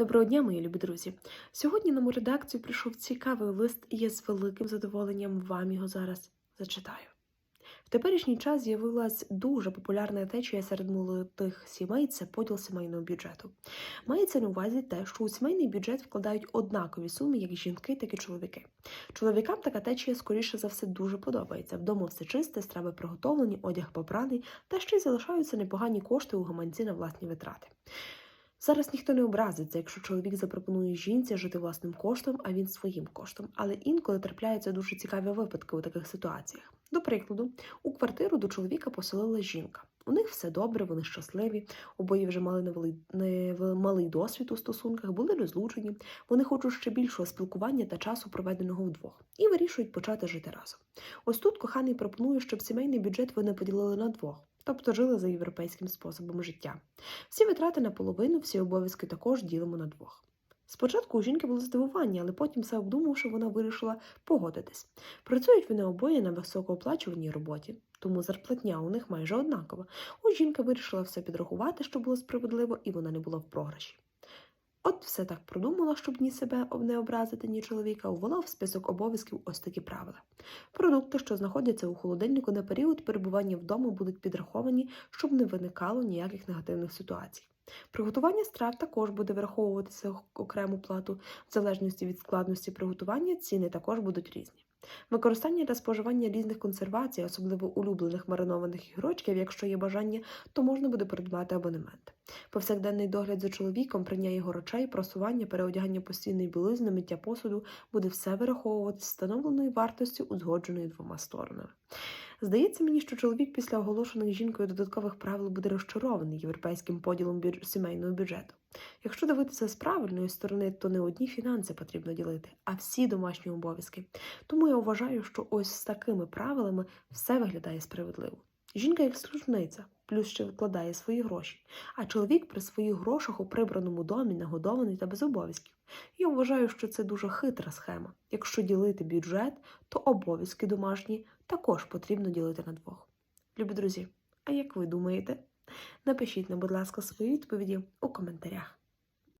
Доброго дня, мої любі друзі. Сьогодні на мою редакцію прийшов цікавий лист, і я з великим задоволенням вам його зараз зачитаю. В теперішній час з'явилась дуже популярна течія серед молодих сімей це поділ сімейного бюджету. Мається на увазі те, що у сімейний бюджет вкладають однакові суми, як жінки, так і чоловіки. Чоловікам така течія, скоріше за все, дуже подобається. Вдома все чисте, страви приготовлені, одяг попраний, та ще й залишаються непогані кошти у гаманці на власні витрати. Зараз ніхто не образиться, якщо чоловік запропонує жінці жити власним коштом, а він своїм коштом. Але інколи трапляються дуже цікаві випадки у таких ситуаціях. До прикладу, у квартиру до чоловіка поселила жінка. У них все добре, вони щасливі, обоє вже мали невели- немалий досвід у стосунках, були розлучені. Вони хочуть ще більшого спілкування та часу, проведеного вдвох, і вирішують почати жити разом. Ось тут коханий пропонує, щоб сімейний бюджет вони поділили на двох, тобто жили за європейським способом життя. Всі витрати наполовину, всі обов'язки також ділимо на двох. Спочатку у жінки було здивування, але потім все обдумавши, вона вирішила погодитись. Працюють вони обоє на високооплачуваній роботі, тому зарплатня у них майже однакова. У жінка вирішила все підрахувати, що було справедливо, і вона не була в програші. От все так продумала, щоб ні себе не образити, ні чоловіка, увела в список обов'язків ось такі правила. Продукти, що знаходяться у холодильнику на період перебування вдома, будуть підраховані, щоб не виникало ніяких негативних ситуацій. Приготування страв також буде враховуватися окрему плату. В залежності від складності приготування ціни також будуть різні. Використання та споживання різних консервацій, особливо улюблених маринованих ігрочків, якщо є бажання, то можна буде придбати абонемент. Повсякденний догляд за чоловіком, прання його речей, просування, переодягання постійної білизни, миття посуду буде все вираховувати з встановленою вартостю, узгодженою двома сторонами. Здається мені, що чоловік після оголошених жінкою додаткових правил буде розчарований європейським поділом бюдж- сімейного бюджету. Якщо дивитися з правильної сторони, то не одні фінанси потрібно ділити, а всі домашні обов'язки. Тому я вважаю, що ось з такими правилами все виглядає справедливо. Жінка як служниця, плюс ще викладає свої гроші, а чоловік при своїх грошах у прибраному домі нагодований та без обов'язків. Я вважаю, що це дуже хитра схема. Якщо ділити бюджет, то обов'язки домашні також потрібно ділити на двох. Любі друзі, а як ви думаєте? Напишіть нам, будь ласка, свої відповіді у коментарях.